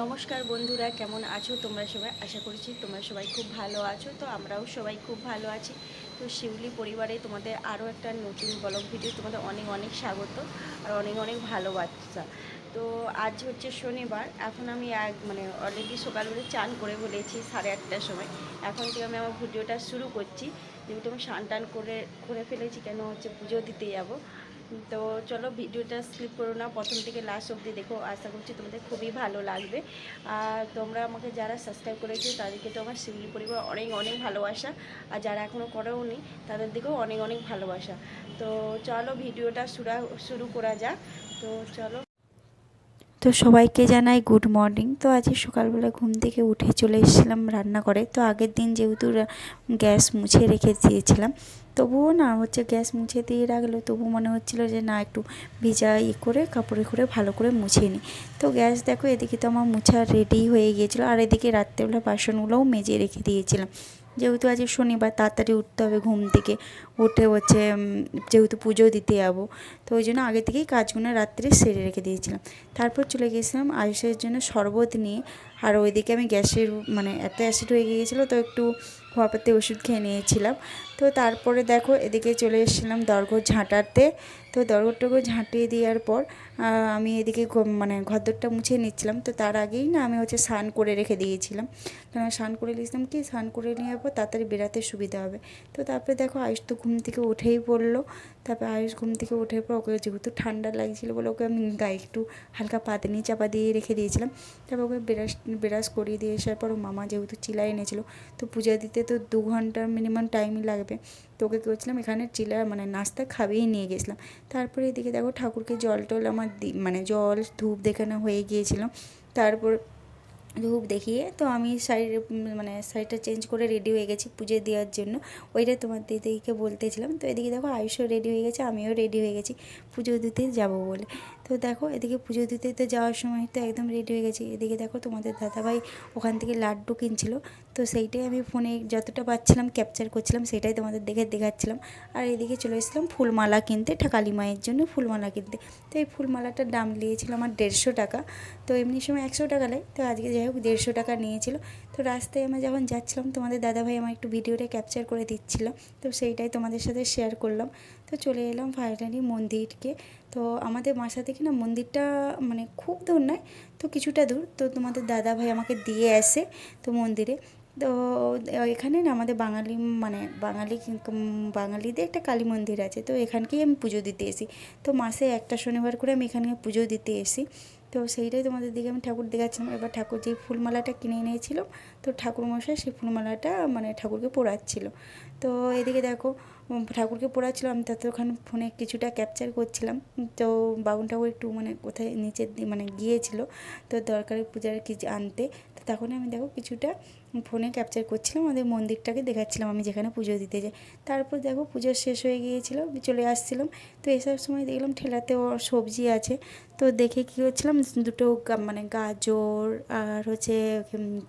নমস্কার বন্ধুরা, কেমন আছো তোমরা সবাই? আশা করছি তোমরা সবাই খুব ভালো আছো, তো আমরাও সবাই খুব ভালো আছি। তো শিউলি পরিবারে তোমাদের আরও একটা নতুন ব্লগ ভিডিও তোমাদের অনেক অনেক স্বাগত আর অনেক অনেক ভালোবাসা। তো আজ হচ্ছে শনিবার, এখন আমি এক মানে অলরেডি সকালবেলা চান করে বলেছি সাড়ে আটটার সময়। এখন থেকে আমি আমার ভিডিওটা শুরু করছি। যেহেতু আমি স্নান টান করে করে ফেলেছি, কেন হচ্ছে পুজো দিতে যাব। তো চলো ভিডিওটা স্কিপ করো না, প্রথম থেকে লাস্ট অবধি দেখো, আশা করছি তোমাদের খুবই ভালো লাগবে। আর তোমরা আমাকে যারা সাবস্ক্রাইব করেছ, তাদেরকে তো আমার শিউলি পরিবার অনেক অনেক ভালোবাসা। আর যারা এখনও করেও নি, তাদের দিকেও অনেক অনেক ভালোবাসা। তো চলো ভিডিওটা শুরু শুরু করা যাক। তো চলো। তো সবাইকে জানাই গুড মর্নিং তো আজকে সকালবেলা ঘুম থেকে উঠে চলে এসেছিলাম রান্না করে তো আগের দিন যেহেতু গ্যাস মুছে রেখে দিয়েছিলাম, তবুও না হচ্ছে গ্যাস মুছে দিয়ে রাখল। তবু মনে হচ্ছিল যে না, একটু ভিজা ই করে, কাপড়ে করে ভালো করে মুছে নিই। তো গ্যাস দেখো, এদিকে তো আমার মুছা রেডি হয়ে গিয়েছিল, আর এদিকে রাত্রেবেলা বাসনগুলোও মেজে রেখে দিয়েছিলাম। যেহেতু আজকে শনিবার, তাড়াতাড়ি উঠতে হবে ঘুম থেকে। উঠে হচ্ছে যেহেতু পুজো দিতে যাব, তো ওই জন্য আগে থেকেই কাজগুলো রাত্রে সেরে রেখে দিয়েছিলাম। তারপর চলে গিয়েছিলাম আয়ুষের জন্য শরবত নিয়ে আর ওইদিকে আমি গ্যাসের মানে এত অ্যাসিড হয়ে গিয়েছিল তো একটু হোমিওপ্যাথি ওষুধ খেয়ে নিয়েছিলাম। তো তারপরে দেখো এদিকে চলে এসেছিলাম দরগর ঝাঁটাতে তো দরগরটুকু ঝাঁটিয়ে দেওয়ার পর আমি এদিকে মানে ঘরদরটা মুছে নিচ্ছিলাম। তো তার আগেই না আমি হচ্ছে স্নান করে রেখে দিয়েছিলাম। কারণ স্নান করে নিয়েছিলাম কি? স্নান করে নেওয়ার পর তাড়াতাড়ি বেরাতে সুবিধা হবে। তো তারপরে দেখো আয়ুষ তো ঘুম থেকে উঠেই পড়ল তারপর আয়ুষ ঘুম থেকে উঠে পর ওকে যেহেতু ঠান্ডা লাগছিল বলে ওকে আমি গায়ে একটু হালকা পাতনি চাপা দিয়ে রেখে দিয়েছিলাম। তারপর ওকে ব্রাশ ব্রাশ করিয়ে দিয়ে আসার পর মামা যেহেতু চিলা এনেছিলো, তো পূজা দিতে তো দু ঘণ্টার মিনিমাম টাইমই লাগবে। তো ওকে করছিলাম, এখানে চিলা মানে নাস্তা খাবিয়েই নিয়ে গেছিলাম। তারপরে এদিকে দেখো ঠাকুরকে জল টল আমার মানে জল, ধূপ দেখানো হয়ে গিয়েছিল। তারপর ধূপ দেখিয়ে, তো আমি শাড়ির মানে শাড়িটা চেঞ্জ করে রেডি হয়ে গেছি পুজো দেওয়ার জন্য। ওইটা তোমার দিদিকে বলতেছিলাম, তো এদিকে দেখো আয়ুষও রেডি হয়ে গেছে, আমিও রেডি হয়ে গেছি পুজো দিতে যাব বলে। তো দেখো, এদিকে পুজো দিতে তো যাওয়ার সময় তো একদম রেডি হয়ে গেছি। এদিকে দেখো তোমাদের দাদাভাই ওখান থেকে লাড্ডু কিনছিল। তো সেইটাই আমি ফোনে যতটা পাচ্ছিলাম ক্যাপচার করছিলাম, সেটাই তোমাদের দেখে দেখাচ্ছিলাম। আর এদিকে চলে এসেছিলাম ফুলমালা কিনতে ঠাকালি মায়ের জন্য ফুলমালা কিনতে। তো এই ফুলমালাটার দাম নিয়েছিল আমার দেড়শো টাকা। তো এমনি সময় একশো টাকা নেয়। তো আজকে যাই হোক দেড়শো টাকা নিয়েছিল। তো রাস্তায় আমরা যখন যাচ্ছিলাম, তোমাদের দাদাভাই আমার একটু ভিডিওটা ক্যাপচার করে দিচ্ছিল। তো সেইটাই তোমাদের সাথে শেয়ার করলাম। তো চলে এলাম ফাইনালি মন্দিরকে। তো আমাদের থেকে না, মন্দিরটা মানে খুব দূর নয়, তো কিছুটা দূর। তো তোমাদের দাদা ভাই আমাকে দিয়ে আসে তো মন্দিরে। তো এখানে না আমাদের বাঙালি মানে বাঙালি বাঙালিদের একটা কালী মন্দির আছে, তো এখানকেই আমি পুজো দিতে এসি। তো মাসে একটা শনিবার করে আমি এখানে পুজো দিতে এসি। তো সেইটাই তোমাদের দিকে আমি ঠাকুর দেখাচ্ছিলাম। এবার ঠাকুর যেই ফুলমালাটা কিনে এনেছিলাম তো ঠাকুর মশাই সেই ফুলমালাটা মানে ঠাকুরকে পরাচ্ছিল। তো এদিকে দেখো ঠাকুরকে পড়াচ্ছিল, আমি ততক্ষণ ফোনে কিছুটা ক্যাপচার করছিলাম। তো বাবুন ঠাকুর একটু মানে কোথায় নিচের দি- মানে গিয়েছিল, তো দরকারি পূজার কিছু আনতে, তো তখন আমি দেখো কিছুটা ফোনে ক্যাপচার করছিলাম আমাদের মন্দিরটাকে দেখাচ্ছিলাম, আমি যেখানে পুজো দিতে যাই। তারপর দেখো পুজো শেষ হয়ে গিয়েছিল, চলে আসছিলাম, তো এসব সময় দেখলাম ঠেলাতেও সবজি আছে। তো দেখে কী করছিলাম, দুটো মানে গাজর আর হচ্ছে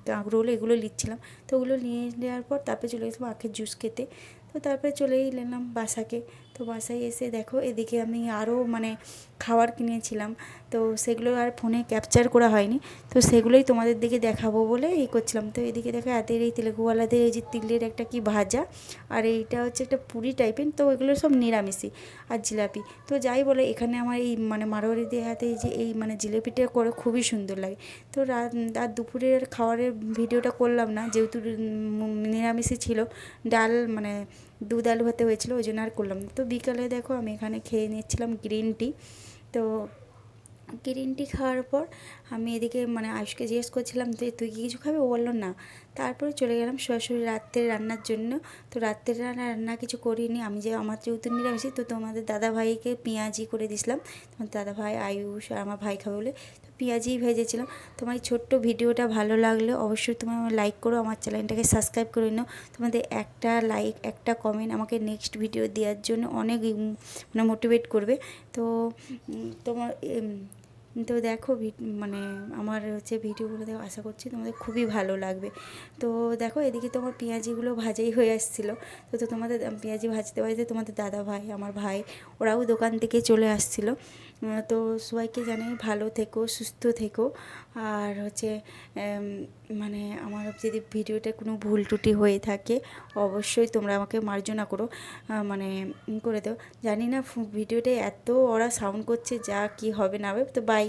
কাঁকরোল এগুলো নিচ্ছিলাম তো ওগুলো নিয়ে নেওয়ার পর তারপরে চলে গেছিলাম আখের জুস খেতে। তো তারপরে চলেই এলাম বাসাকে। তো বাসায় এসে দেখো, এদিকে আমি আরও মানে খাবার কিনেছিলাম। তো সেগুলো আর ফোনে ক্যাপচার করা হয়নি। তো সেগুলোই তোমাদের দিকে দেখাবো বলে এই করছিলাম। তো এদিকে দেখো, এদের এই তেলেগুওয়ালাদের, এই যে তিলের একটা কি ভাজা, আর এইটা হচ্ছে একটা পুরি টাইপের তো এগুলো সব নিরামিষই, আর জিলাপি। তো যাই বলে, এখানে আমার এই মানে মারোয়ারিদের হাতে এই যে এই মানে জিলিপিটা করে খুবই সুন্দর লাগে। তো রাত আর দুপুরের খাবারের ভিডিওটা করলাম না, যেহেতু নিরামিষই ছিল, ডাল মানে দুধ আলু ভাতে হয়েছিলো, ওই জন্য আর করলাম তো বিকালে দেখো আমি এখানে খেয়ে নিচ্ছিলাম গ্রিন টি তো গ্রিন টি খাওয়ার পর আমি এদিকে মানে আয়ুষকে জিজ্ঞেস করছিলাম যে, তুই কি কিছু খাবি? ও বলল, না। তারপরে চলে গেলাম সরাসরি রাত্রে রান্নার জন্য। তো রাত্রের রান্না রান্না কিছু করিনি। আমি যে আমার যেহেতু নিরামিষই, তো তোমাদের দাদা ভাইকে পেঁয়াজি করে দিয়েছিলাম তোমার দাদা ভাই আয়ুষ আর আমার ভাই খাবে বলে তো পেঁয়াজি ভেজেছিলাম। তোমার এই ছোট্ট ভিডিওটা ভালো লাগলে অবশ্যই তুমি আমার লাইক করো, আমার চ্যানেলটাকে সাবস্ক্রাইব করে নাও। তোমাদের একটা লাইক একটা কমেন্ট আমাকে নেক্সট ভিডিও দেওয়ার জন্য অনেক মানে মোটিভেট করবে। তো তোমার তো দেখো মানে আমার হচ্ছে ভিডিওগুলো দেখো, আশা করছি তোমাদের খুবই ভালো লাগবে। তো দেখো এদিকে তোমার পেঁয়াজিগুলো ভাজাই হয়ে আসছিল। তো তো তোমাদের পেঁয়াজি ভাজতে ভাজতে তোমাদের দাদা ভাই আমার ভাই, ওরাও দোকান থেকে চলে আসছিল। তো সবাইকে জানাই ভালো থেকো, সুস্থ থেকো। আর হচ্ছে মানে আমার যদি ভিডিওটা কোনো ভুল টুটি হয়ে থাকে, অবশ্যই তোমরা আমাকে মার্জনা করো মানে করে দাও। জানি না ভিডিওটা এত ওরা সাউন্ড করছে, যা কি হবে না হবে, তো বাই